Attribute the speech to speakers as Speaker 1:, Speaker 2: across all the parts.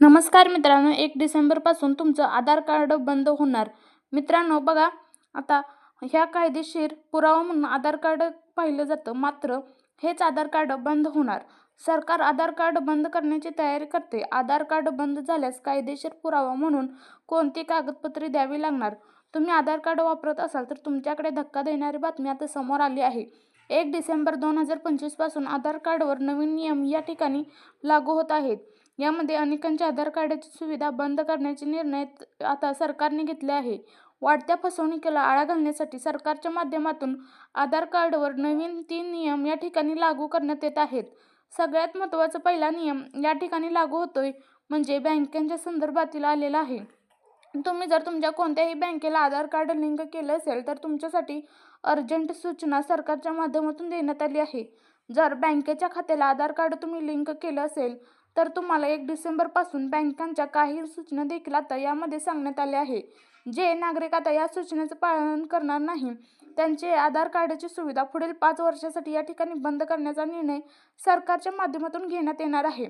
Speaker 1: नमस्कार मित्रांनो एक डिसेंबरपासून तुमचं आधार कार्ड बंद होणार. मित्रांनो बघा आता ह्या कायदेशीर पुरावा म्हणून आधार कार्ड पाहिलं जातं मात्र हेच आधार कार्ड बंद होणार. सरकार आधार कार्ड बंद करण्याची तयारी करते. आधार कार्ड बंद झाल्यास कायदेशीर पुरावा म्हणून कोणती कागदपत्रे द्यावी लागणार? तुम्ही आधार कार्ड वापरत असाल तर तुमच्याकडे धक्का देणारी बातमी आता समोर आली आहे. एक डिसेंबर दोन हजार पंचवीसपासून आधार कार्डवर नवीन नियम या ठिकाणी लागू होत आहेत. यामध्ये अनेकांच्या आधार कार्डाची सुविधा बंद करण्याचे निर्णय आता सरकारने घेतले आहे. वाढत्या फसवणुकीला आळा घालण्यासाठी सरकारच्या माध्यमातून आधार कार्डवर नवीन तीन नियम या ठिकाणी लागू करण्यात येत आहेत. सगळ्यात महत्त्वाचा पहिला नियम या ठिकाणी लागू होतोय म्हणजे बँकांच्या संदर्भातील आलेला आहे. तुम्ही जर तुमच्या कोणत्याही बँकेला आधार कार्ड लिंक केलं असेल तर तुमच्यासाठी अर्जंट सूचना सरकारच्या माध्यमातून देण्यात आली आहे. जर बँकेच्या खात्याला आधार कार्ड तुम्ही लिंक केलं असेल तर तुम्हाला एक डिसेंबरपासून बँकांच्या काही सूचना देखील आता यामध्ये सांगण्यात आल्या आहे. जे नागरिक आता या सूचनेचं पालन करणार नाही त्यांचे आधार कार्डाची सुविधा पुढील पाच वर्षासाठी या ठिकाणी बंद करण्याचा निर्णय सरकारच्या माध्यमातून घेण्यात येणार आहे.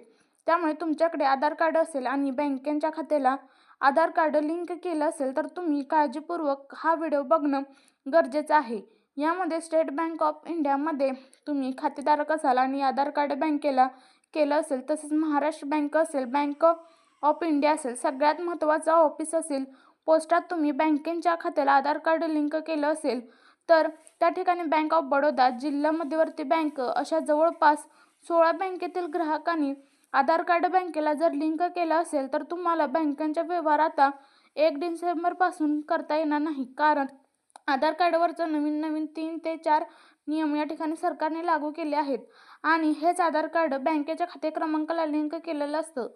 Speaker 1: त्यामुळे तुमच्याकडे आधार कार्ड असेल आणि बँकेच्या खात्याला आधार कार्ड लिंक केलं असेल तर तुम्ही काळजीपूर्वक हा व्हिडिओ बघणं गरजेचं आहे. यामध्ये स्टेट बँक ऑफ इंडियामध्ये तुम्ही खातेधारक असाल आणि आधार कार्ड बँकेला केलं असेल तसेच महाराष्ट्र बँक असेल बँक ऑफ इंडिया असेल सगळ्यात महत्त्वाचं ऑफिस असेल पोस्टात तुम्ही बँकेच्या खात्याला आधार कार्ड लिंक केलं असेल तर त्या ठिकाणी बँक ऑफ बडोदा जिल्हा मध्यवर्ती बँक अशा जवळपास सोळा बँकेतील ग्राहकांनी आधार कार्ड बँकेला जर लिंक केलं असेल तर तुम्हाला बँकांच्या व्यवहार आता एक डिसेंबरपासून करता येणार नाही. कारण आधार कार्डवरचं नवीन नवीन तीन ते चार नियम या ठिकाणी सरकारने लागू केले आहेत. आणि हेच आधार कार्ड बँकेच्या खाते क्रमांकाला लिंक केलेलं असतं.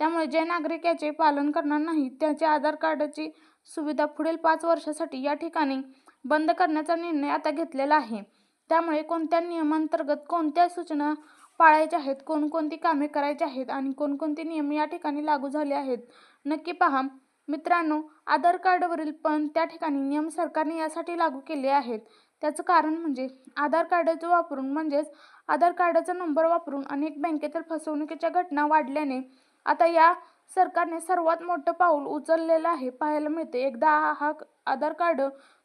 Speaker 1: त्यामुळे जे नागरिक याचे पालन करणार नाहीत त्याच्या आधार कार्डाची सुविधा पुढील पाच वर्षासाठी या ठिकाणी बंद करण्याचा निर्णय आता घेतलेला आहे. त्यामुळे कोणत्या नियमांतर्गत कोणत्या सूचना पाळायच्या आहेत कोणकोणती कामे करायची आहेत आणि कोणकोणते नियम या ठिकाणी लागू झाले आहेत नक्की पहा. मित्रांनो आधार कार्डवरील पण त्या ठिकाणी नियम सरकारने यासाठी लागू केले आहेत. त्याचं कारण म्हणजे आधार कार्डचं वापरून म्हणजेच आधार कार्डाचा नंबर वापरून अनेक बँकेतील फसवणुकीच्या घटना वाढल्याने आता या सरकारने सर्वात मोठं पाऊल उचललेलं आहे. पाहायला मिळते एकदा हा आधार कार्ड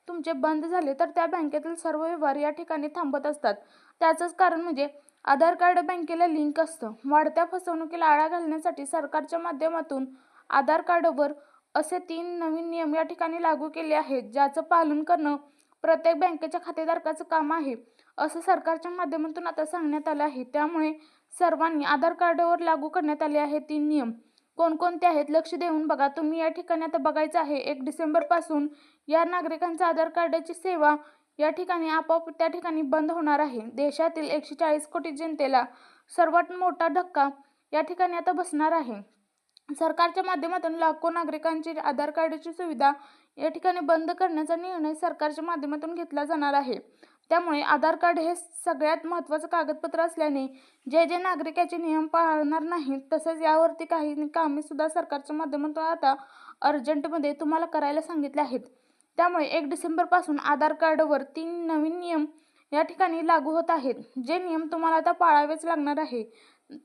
Speaker 1: तुमचे बंद झाले तर त्या बँकेतील सर्व व्यवहार या ठिकाणी थांबत असतात. त्याचंच कारण म्हणजे आधार कार्ड बँकेला लिंक असतं. वाढत्या फसवणुकीला आळा घालण्यासाठी सरकारच्या माध्यमातून आधार कार्डवर असे तीन नवीन नियम या ठिकाणी लागू केले आहेत ज्याचं पालन करणं प्रत्येक बँकेच्या खातेधारकाचं काम आहे. असं सरकारच्या माध्यमातून आता सांगण्यात आलं आहे. त्यामुळे सर्वांनी आधार कार्डवर लागू करण्यात आले आहे तीन नियम. कोणकोणते आहेत? लक्ष देऊन बघा. तुम्ही या ठिकाणी आता बघायचं आहे एक डिसेंबरपासून या नागरिकांच्या आधार कार्डाची सेवा या ठिकाणी आपोआप त्या ठिकाणी बंद होणार आहे. देशातील एकशे चाळीस कोटी जनतेला सर्वात मोठा धक्का या ठिकाणी आता बसणार आहे. सरकारच्या माध्यमातून लाखो नागरिकांची आधार कार्डची सुविधा या ठिकाणी बंद करण्याचा निर्णय सरकारच्या माध्यमातून घेतला जाणार आहे. त्यामुळे आधार कार्ड हे सगळ्यात महत्त्वाचं कागदपत्र असल्याने जे जे नागरिक याचे नियम पाळणार नाहीत तसेच यावरती काही कामेसुद्धा सरकारच्या माध्यमातून आता अर्जंटमध्ये तुम्हाला करायला सांगितले आहेत. त्यामुळे एक डिसेंबरपासून आधार कार्डवर तीन नवीन नियम या ठिकाणी लागू होत आहेत. जे नियम तुम्हाला आता पाळावेच लागणार आहे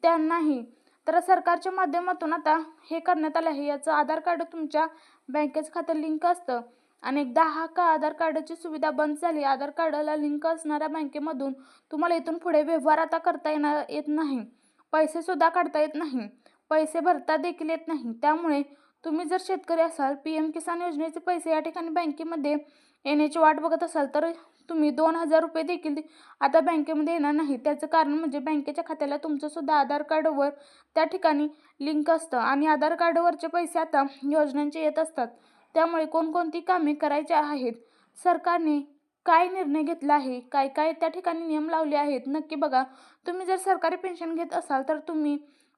Speaker 1: त्यांनाही. तर सरकारच्या माध्यमातून आता हे करण्यात आलं आहे. याचं आधार कार्ड तुमच्या बँकेचं खातं लिंक असतं. अनेकदा हा का आधार कार्डाची सुविधा बंद झाली आधार कार्डाला लिंक असणाऱ्या बँकेमधून तुम्हाला इथून पुढे व्यवहार आता करता येणार येत नाही. पैसेसुद्धा काढता येत नाही. पैसे भरता देखील येत नाही. त्यामुळे तुम्ही जर शेतकरी असाल पी एम किसान योजनेचे पैसे या ठिकाणी बँकेमध्ये येण्याची वाट बघत असाल तर तुम्ही दोन हजार रुपये देखील आता बँकेमध्ये येणार नाही. त्याचं कारण म्हणजे बँकेच्या खात्याला तुमचंसुद्धा आधार कार्डवर त्या ठिकाणी लिंक असतं. आणि आधार कार्डवरचे पैसे आता योजनांचे येत असतात. त्यामुळे कोणकोणती कामे करायची आहेत? सरकारने काय निर्णय घेतला आहे? काय काय त्या ठिकाणी नियम लावले आहेत? नक्की बघा. तुम्ही जर सरकारी पेन्शन घेत असाल तर तुम्ही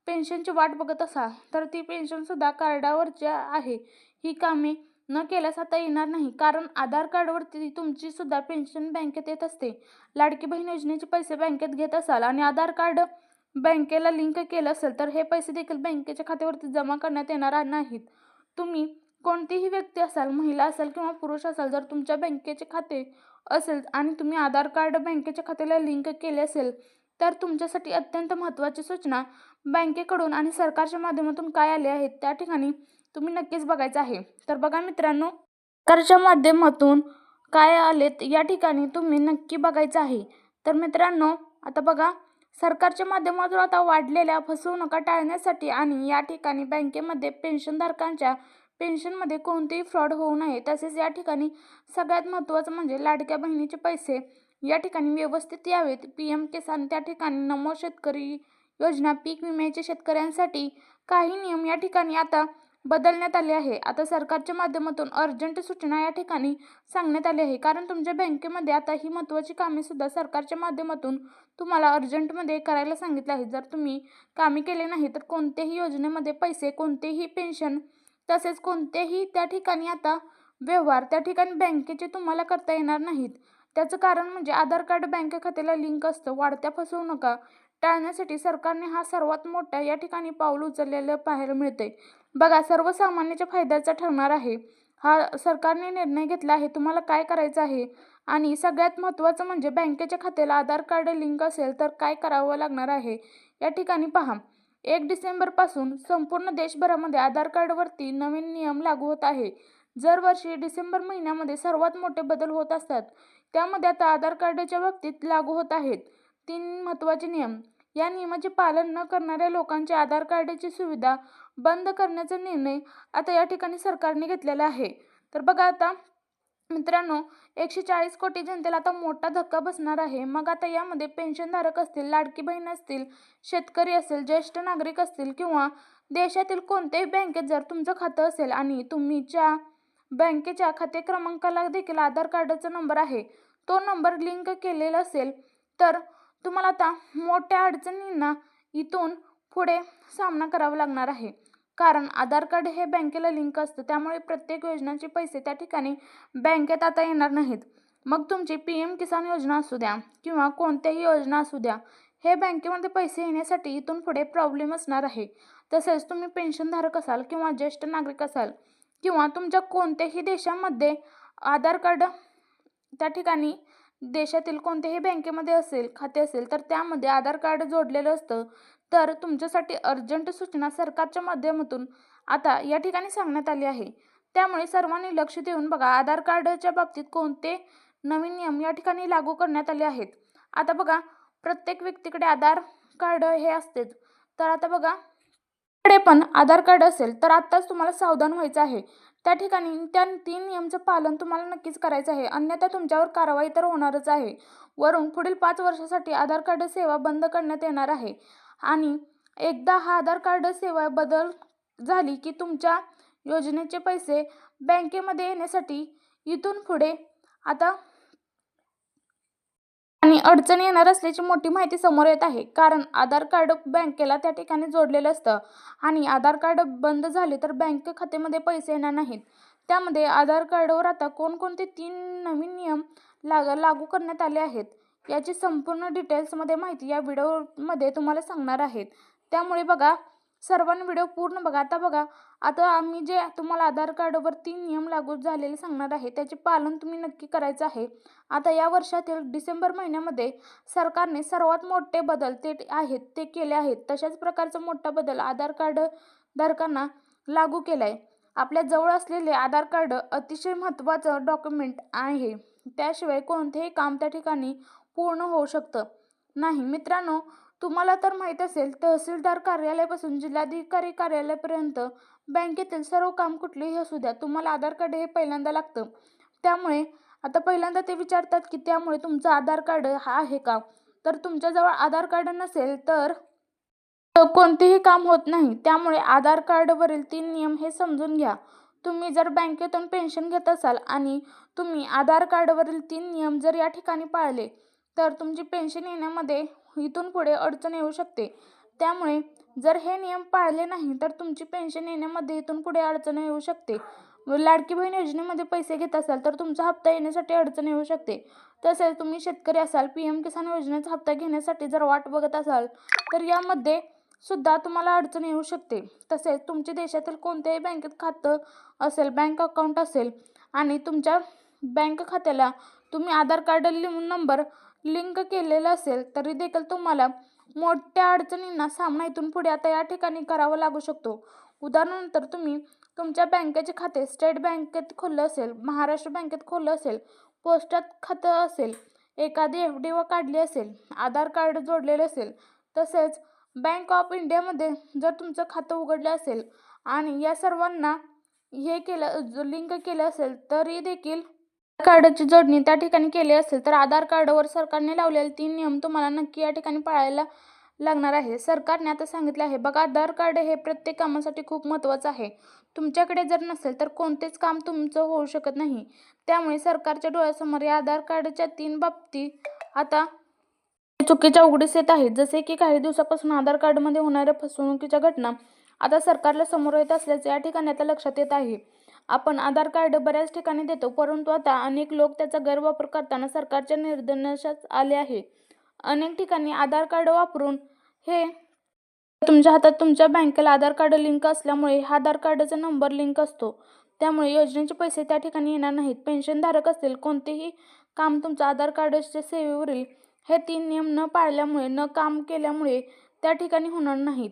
Speaker 1: पेन्शनची वाट बघत असाल तर ती पेन्शनसुद्धा कार्डावरची आहे. ही कामे न केल्यास आता येणार नाही. कारण आधार कार्डवरती तुमची सुद्धा पेन्शन बँकेत येत असते. लाडकी बहीण योजनेचे पैसे बँकेत घेत असाल आणि आधार कार्ड बँकेला लिंक केलं असेल तर हे पैसे देखील बँकेच्या खात्यावरती जमा करण्यात येणार नाहीत. तुम्ही कोणतीही व्यक्ती असाल महिला असाल किंवा पुरुष असाल जर तुमच्या बँकेचे खाते असेल आणि तुम्ही आधार कार्ड बँकेच्या खात्याला लिंक केले असेल तर तुमच्यासाठी अत्यंत महत्त्वाची सूचना बँकेकडून आणि सरकारच्या माध्यमातून काय आले आहेत त्या ठिकाणी तुम्ही नक्कीच बघायचं आहे. तर बघा मित्रांनो सरकारच्या माध्यमातून काय आलेत या ठिकाणी तुम्ही नक्की बघायचं आहे. तर मित्रांनो आता बघा सरकारच्या माध्यमातून आता वाढलेल्या फसवणुका टाळण्यासाठी आणि या ठिकाणी बँकेमध्ये पेन्शनधारकांच्या पेन्शनमध्ये कोणतेही फ्रॉड होऊ नये. तसेच या ठिकाणी सगळ्यात महत्त्वाचं म्हणजे लाडक्या बहिणीचे पैसे. या ठिकाणी व्यवस्थित यावेत. पी एम किसान त्या ठिकाणी नमो शेतकरी योजना पीक विम्याचे शेतकऱ्यांसाठी काही नियम या ठिकाणी आता बदलण्यात आले आहे. आता सरकारच्या माध्यमातून अर्जंट सूचना या ठिकाणी सांगण्यात आली आहे. कारण तुमच्या बँकेमध्ये आता ही महत्त्वाची कामे सुद्धा सरकारच्या माध्यमातून तुम्हाला अर्जंटमध्ये करायला सांगितलं आहे जर तुम्ही कामे केले नाही तर कोणत्याही योजनेमध्ये पैसे कोणतेही पेन्शन तसेच कोणतेही त्या ठिकाणी आता व्यवहार त्या ठिकाणी बँकेचे तुम्हाला करता येणार नाहीत. त्याचं कारण म्हणजे आधार कार्ड बँक खात्याला लिंक असतं. वाढत्या फसवणुका टाळण्यासाठी सरकारने हा सर्वात मोठा या ठिकाणी पाऊल उचललेलं पाहायला मिळतंय. बघा सर्वसामान्याच्या फायद्याचा ठरणार आहे. हा सरकारने निर्णय घेतला आहे. तुम्हाला काय करायचं आहे? आणि सगळ्यात महत्त्वाचं म्हणजे बँकेच्या खात्याला आधार कार्ड लिंक असेल तर काय करावं लागणार आहे? या ठिकाणी पहा. एक डिसेंबरपासून संपूर्ण देशभरामध्ये आधार कार्डवरती नवीन नियम लागू होत आहे. दरवर्षी डिसेंबर महिन्यामध्ये सर्वात मोठे बदल होत असतात. त्यामध्ये आता आधार कार्डच्या बाबतीत लागू होत आहेत. तीन महत्त्वाचे नियम. या नियमाचे पालन न करणाऱ्या लोकांच्या आधार कार्डाची सुविधा बंद करण्याचा निर्णय आता या ठिकाणी सरकारने घेतलेला आहे. तर बघा आता मित्रांनो एकशे चाळीस कोटी जनतेला आता मोठा धक्का बसणार आहे. मग आता यामध्ये पेन्शनधारक असतील लाडकी बहीण असतील शेतकरी असेल ज्येष्ठ नागरिक असतील किंवा देशातील कोणत्याही बँकेत जर तुमचं खातं असेल आणि तुमच्या बँकेच्या खाते क्रमांकाला देखील आधार कार्डाचा नंबर आहे तो नंबर लिंक केलेला असेल तर तुम्हाला आता मोठ्या अडचणींना इथून पुढे सामना करावा लागणार आहे. कारण आधार कार्ड हे बँकेला लिंक असतं त्यामुळे प्रत्येक योजनांचे पैसे त्या ठिकाणी बँकेत आता येणार नाहीत. मग तुमची पी एम किसान योजना असू द्या किंवा कोणत्याही योजना असू द्या हे बँकेमध्ये पैसे येण्यासाठी इथून पुढे प्रॉब्लेम असणार आहे. तसेच तुम्ही पेन्शनधारक असाल किंवा ज्येष्ठ नागरिक असाल किंवा तुमच्या कोणत्याही देशामध्ये आधार कार्ड त्या ठिकाणी देशातील कोणत्याही बँकेमध्ये असेल खाते असेल तर त्यामध्ये आधार कार्ड जोडलेलं असतं. तर तुमच्यासाठी अर्जंट सूचना सरकारच्या माध्यमातून आता या ठिकाणी सांगण्यात आली आहे. त्यामुळे सर्वांनी लक्ष देऊन बघा आधार कार्डच्या बाबतीत कोणते नवीन नियम या ठिकाणी लागू करण्यात आले आहेत. आता बघा प्रत्येक व्यक्तीकडे आधार कार्ड हे असतेच. तर आता बघा कडे पण आधार कार्ड असेल तर आत्ताच तुम्हाला सावधान व्हायचं आहे. त्या ठिकाणी त्या तीन नियमचं पालन तुम्हाला नक्कीच करायचं आहे. अन्यथा तुमच्यावर कारवाई तर होणारच आहे. वरून पुढील पाच वर्षासाठी आधार कार्ड सेवा बंद करण्यात येणार आहे. आणि एकदा हा आधार कार्ड सेवा बदल झाली की तुमच्या योजनेचे पैसे बँकेमध्ये येण्यासाठी इथून पुढे आता आणि अडचण येणार असल्याची मोठी माहिती समोर येत आहे. कारण आधार कार्ड बँकेला त्या ठिकाणी जोडलेलं असतं आणि आधार कार्ड बंद झाले तर बँक खात्यामध्ये पैसे येणार नाहीत. त्यामध्ये आधार कार्डवर आता कोणकोणते तीन नवीन नियम लाग लागू करण्यात आले आहेत? याची संपूर्ण डिटेल्समध्ये माहिती या व्हिडिओमध्ये तुम्हाला सांगणार आहेत. त्यामुळे बघा सर्वांनी व्हिडिओ पूर्ण बघा. आता बघा आता आम्ही जे तुम्हाला आधार कार्डवर तीन नियम लागू झालेले सांगणार आहे त्याचे पालन तुम्ही नक्की करायचं आहे. आता या वर्षातील डिसेंबर महिन्यामध्ये सरकारने सर्वात मोठे बदल ते आहेत ते केले आहेत. तशाच प्रकारचा मोठा बदल आधार कार्ड धारकांना लागू केला आहे आपल्या जवळ असलेले आधार कार्ड अतिशय महत्त्वाचं डॉक्युमेंट आहे. त्याशिवाय कोणतेही काम त्या ठिकाणी पूर्ण होऊ शकतं. नाही मित्रांनो तुम्हाला तर माहीत असेल तहसीलदार कार्यालयापासून जिल्हाधिकारी कार्यालयापर्यंत बँकेतील सर्व काम कुठलेही असू द्या तुम्हाला आधार कार्ड हे पहिल्यांदा लागतं. त्यामुळे आता पहिल्यांदा ते विचारतात की त्यामुळे तुमचं आधार कार्ड हा आहे का? तर तुमच्याजवळ आधार कार्ड नसेल तर कोणतेही काम होत नाही. त्यामुळे आधार कार्डवरील तीन नियम हे समजून घ्या. तुम्ही जर बँकेतून पेन्शन घेत असाल आणि तुम्ही आधार कार्डवरील तीन नियम जर या ठिकाणी पाळले तर तुमची पेन्शन येण्यामध्ये इथून पुढे अडचण येऊ शकते. त्यामुळे जर हे नियम पाळले नाही तर तुमची पेन्शन येण्यामध्ये इथून पुढे अडचण येऊ शकते. लाडकी बहीण योजनेमध्ये पैसे घेत असाल तर तुमचा हप्ता येण्यासाठी अडचण येऊ शकते. तसेच तुम्ही शेतकरी असाल पी एम किसान योजनेचा हप्ता घेण्यासाठी जर वाट बघत असाल तर यामध्ये सुद्धा तुम्हाला अडचण येऊ शकते. तसेच तुमच्या देशातील कोणत्याही बँकेत खातं असेल बँक अकाउंट असेल आणि तुमच्या बँक खात्याला तुम्ही आधार कार्ड लिहून नंबर लिंक केलेलं असेल तरी देखील तुम्हाला मोठ्या अडचणींना सामना इथून पुढे आता या ठिकाणी करावा लागू शकतो. उदाहरणार्थ तुम्ही तुमच्या बँकेचे खाते स्टेट बँकेत खोललं असेल महाराष्ट्र बँकेत खोललं असेल पोस्टात खातं असेल एखादी एफ डी व काढली असेल आधार कार्ड जोडलेले असेल तसेच बँक ऑफ इंडियामध्ये जर तुमचं खातं उघडलं असेल आणि या सर्वांना हे केलं लिंक केलं असेल तरी देखील कार्डाची जोडणी त्या ठिकाणी केली असेल तर आधार कार्डवर सरकारने लावलेले तीन नियम तुम्हाला नक्की या ठिकाणी पाळायला लागणार आहे. सरकारने आता सांगितलं आहे बघा आधार कार्ड हे प्रत्येक कामासाठी खूप महत्त्वाचं आहे. तुमच्याकडे जर नसेल तर कोणतेच काम तुमचं होऊ शकत नाही. त्यामुळे सरकारच्या डोळ्यासमोर या आधार कार्डच्या तीन बाबती आता चुकीच्या उघडीस येत आहेत. जसे की काही दिवसापासून आधार कार्डमध्ये होणाऱ्या फसवणुकीच्या घटना आता सरकारला समोर येत असल्याचे या ठिकाणी आता लक्षात येत आहे. आपण आधार कार्ड बऱ्याच ठिकाणी देतो परंतु आता अनेक लोक त्याचा गैरवापर करताना सरकारच्या निर्देशात आले आहे. अनेक ठिकाणी आधार कार्ड वापरून हे तुमच्या हातात तुमच्या बँकेला आधार कार्ड लिंक असल्यामुळे हा आधार कार्डाचा नंबर लिंक असतो. त्यामुळे योजनेचे पैसे त्या ठिकाणी येणार नाहीत. पेन्शनधारक असतील कोणतेही काम तुमचं आधार कार्डच्या सेवेवरील हे तीन नियम न पाळल्यामुळे न काम केल्यामुळे त्या ठिकाणी होणार नाहीत.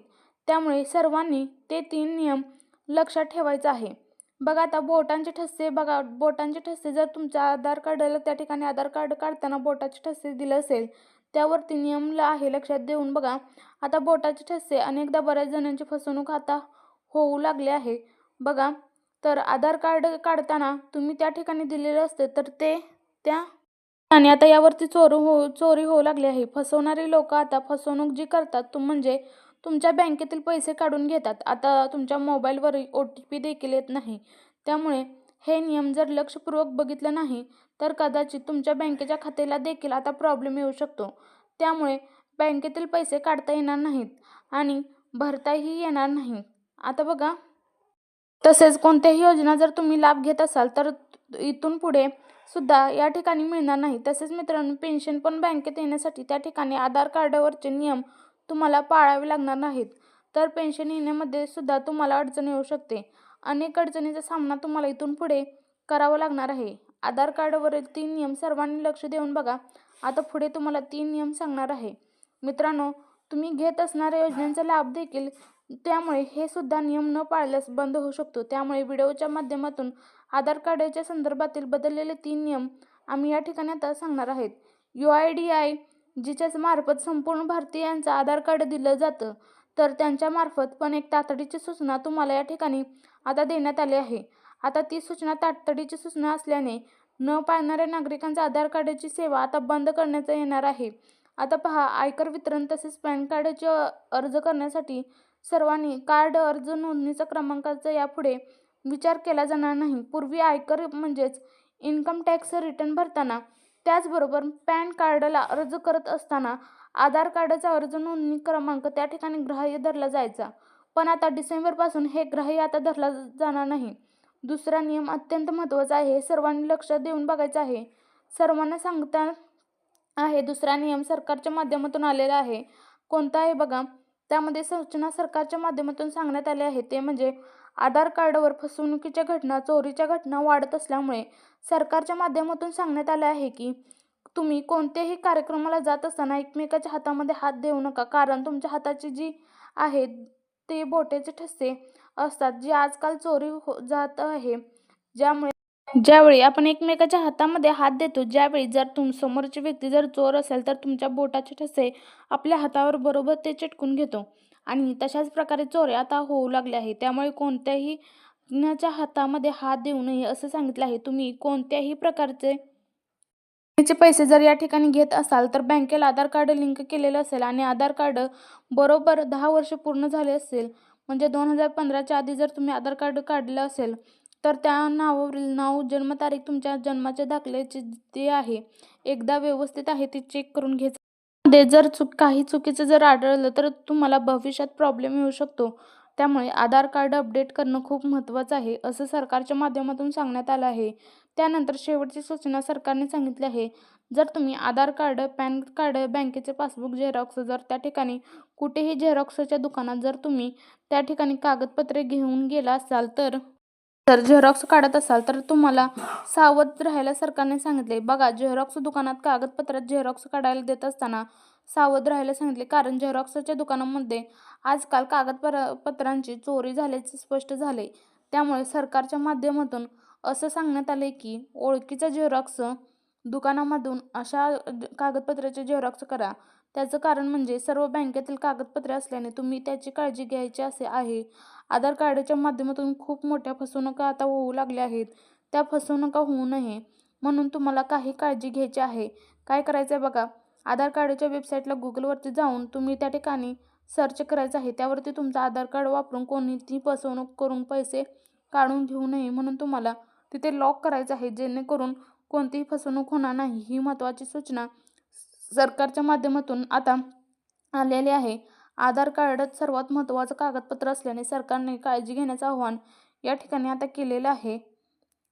Speaker 1: त्यामुळे सर्वांनी ते तीन नियम लक्षात ठेवायचं आहे. बघा आता बोटांचे ठसे बघा बोटांचे ठसे जर तुमच्या आधार कार्डाला त्या ठिकाणी आधार कार्ड काढताना बोटाचे ठसे दिलं असेल त्यावरती नियमला आहे लक्षात देऊन बघा. आता बोटाचे ठसे अनेकदा बऱ्याच जणांची फसवणूक आता होऊ लागले आहे. बघा तर आधार कार्ड काढताना तुम्ही त्या ठिकाणी दिलेलं असते तर ते त्या आणि आता यावरती चोरू हो चोरी होऊ लागली आहे. फसवणारी लोक आता फसवणूक जी करतात तो म्हणजे तुमच्या बँकेतील पैसे काढून घेतात. आता तुमच्या मोबाईलवर ओ टी पी देखील येत नाही. त्यामुळे हे नियम जर लक्षपूर्वक बघितलं नाही तर कदाचित तुमच्या बँकेच्या खात्याला देखील आता प्रॉब्लेम येऊ शकतो. त्यामुळे बँकेतील पैसे काढता येणार नाहीत आणि भरताही येणार नाही. आता बघा. तसेच कोणत्याही योजना जर तुम्ही लाभ घेत असाल तर इथून पुढे सुद्धा या ठिकाणी मिळणार नाही. तसेच मित्रांनो पेन्शन पण बँकेत येण्यासाठी त्या ठिकाणी आधार कार्डावरचे नियम तुम्हाला पाळावे लागणार नाहीत. तर पेन्शन येण्यामध्ये सुद्धा तुम्हाला अडचण येऊ शकते. अनेक अडचणीचा सामना तुम्हाला इथून पुढे करावा लागणार आहे. आधार कार्डवरील तीन नियम सर्वांनी लक्ष देऊन बघा. आता पुढे तुम्हाला तीन नियम सांगणार आहे. मित्रांनो तुम्ही घेत असणाऱ्या योजनांचा लाभ देखील त्यामुळे हे सुद्धा नियम न पाळल्यास बंद होऊ शकतो. त्यामुळे व्हिडिओच्या माध्यमातून आधार कार्डाच्या संदर्भातील बदललेले तीन नियम आम्ही या ठिकाणी आता सांगणार आहेत. यू आय डी आय जिच्याच मार्फत संपूर्ण भारतीयांचं आधार कार्ड दिलं जातं तर त्यांच्यामार्फत पण एक तातडीची सूचना तुम्हाला या ठिकाणी आता देण्यात आली आहे. आता ती सूचना तातडीची सूचना असल्याने न पाळणाऱ्या नागरिकांचा आधार कार्डाची सेवा आता बंद करण्यात येणार आहे. आता पहा आयकर वितरण तसेच पॅन कार्डचे अर्ज करण्यासाठी सर्वांनी कार्ड अर्ज नोंदणीचा क्रमांकाचा यापुढे विचार केला जाणार नाही. पूर्वी आयकर म्हणजेच इन्कम टॅक्स रिटर्न भरताना त्याचबरोबर पॅन कार्डला अर्ज करत असताना आधार कार्डाचा अर्ज नोंदणी क्रमांक त्या ठिकाणी ग्राह्य धरला जायचा. पण आता डिसेंबरपासून हे ग्राह्य आता धरला जाणार नाही. दुसरा नियम अत्यंत महत्त्वाचा आहे सर्वांनी लक्षात देऊन बघायचं आहे. सर्वांना सांगता आहे दुसरा नियम सरकारच्या माध्यमातून आलेला आहे. कोणता आहे बघा. त्यामध्ये सूचना सरकारच्या माध्यमातून सांगण्यात आले आहे ते म्हणजे आधार कार्डवर फसवणुकीच्या घटना चोरीच्या घटना वाढत असल्यामुळे सरकारच्या माध्यमातून सांगण्यात आले आहे की तुम्ही कोणत्याही कार्यक्रमाला जात असताना एकमेकाच्या हातामध्ये हात देऊ नका. कारण तुमच्या हाताची जी आहे ते बोटेचे ठसे असतात जी आजकाल चोरी हो जात आहे. ज्यामुळे ज्यावेळी आपण एकमेकाच्या हातामध्ये हात देतो ज्यावेळी जर तुम समोरची व्यक्ती जर चोर असेल तर तुमच्या बोटाचे ठसे आपल्या हातावर बरोबर ते चिटकून घेतो. आणि तशाच प्रकारे चोऱ्या आता होऊ लागल्या आहेत. त्यामुळे कोणत्याही च्या हातामध्ये हात देऊ नये असं सांगितलं आहे. तुम्ही कोणत्याही प्रकारचे पैसे जर या ठिकाणी घेत असाल तर बँकेला आधार कार्ड लिंक केलेलं असेल आणि आधार कार्ड बरोबर दहा वर्ष पूर्ण झाले असेल म्हणजे दोन हजार पंधराच्या आधी जर तुम्ही आधार कार्ड काढलं असेल तर त्या नावावरील नाव जन्मतारीख तुमच्या जन्माच्या दाखल्याची जे आहे एकदा व्यवस्थित आहे ते चेक करून घ्यायचं. मध्ये जर चूक काही चुकीचं जर आढळलं तर तुम्हाला भविष्यात प्रॉब्लेम येऊ शकतो. त्यामुळे आधार कार्ड अपडेट करणं खूप महत्त्वाचं आहे असं सरकारच्या माध्यमातून सांगण्यात आलं आहे. त्यानंतर शेवटची सूचना सरकारने सांगितली आहे. जर तुम्ही आधार कार्ड पॅन कार्ड बँकेचे पासबुक झेरॉक्स जर त्या ठिकाणी कुठेही झेरॉक्सच्या दुकानात जर तुम्ही त्या ठिकाणी कागदपत्रे घेऊन गेला असाल तर जर झेरॉक्स काढत असाल तर तुम्हाला सावध राहायला सरकारने सांगितले बघा झेरॉक्स दुकानात कागदपत्रात झेरॉक्स काढायला देत असताना सावध राहायला सांगितले कारण झेरॉक्सच्या दुकानामध्ये आजकाल कागदपर पत्रांची चोरी झाल्याचे स्पष्ट झाले त्यामुळे सरकारच्या माध्यमातून असं सांगण्यात आले की ओळखीचा झेरॉक्स दुकानामधून अशा कागदपत्राचे झेरॉक्स करा. त्याचं कारण म्हणजे सर्व बँकेतील कागदपत्रे असल्याने तुम्ही त्याची काळजी घ्यायची असे आहे. आधार कार्डच्या माध्यमातून खूप मोठ्या फसवणुका आता होऊ लागल्या आहेत. त्या फसवणुका होऊ नये म्हणून तुम्हाला काही काळजी घ्यायची आहे. काय करायचं आहे बघा आधार कार्डच्या वेबसाईटला गुगलवरती जाऊन तुम्ही त्या ठिकाणी सर्च करायचं आहे. त्यावरती तुमचं आधार कार्ड वापरून कोणीही फसवणूक करून पैसे काढून घेऊ नये म्हणून तुम्हाला तिथे लॉक करायचं आहे जेणेकरून कोणतीही फसवणूक होणार नाही. ही महत्त्वाची सूचना सरकारच्या माध्यमातून आता आलेले आहे. आधार कार्डच सर्वात महत्त्वाचं कागदपत्र असल्याने सरकारने काळजी घेण्याचं आव्हान या ठिकाणी आता केलेलं आहे.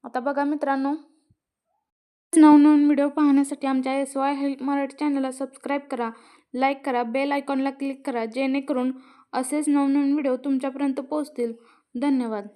Speaker 1: आता बघा मित्रांनो. नवनवीन व्हिडिओ पाहण्यासाठी आमच्या एस वाय हेल्प मराठी चॅनलला सबस्क्राईब करा लाईक करा बेल आयकॉनला क्लिक करा जेणेकरून असेच नवनवीन व्हिडिओ तुमच्यापर्यंत पोहोचतील. धन्यवाद.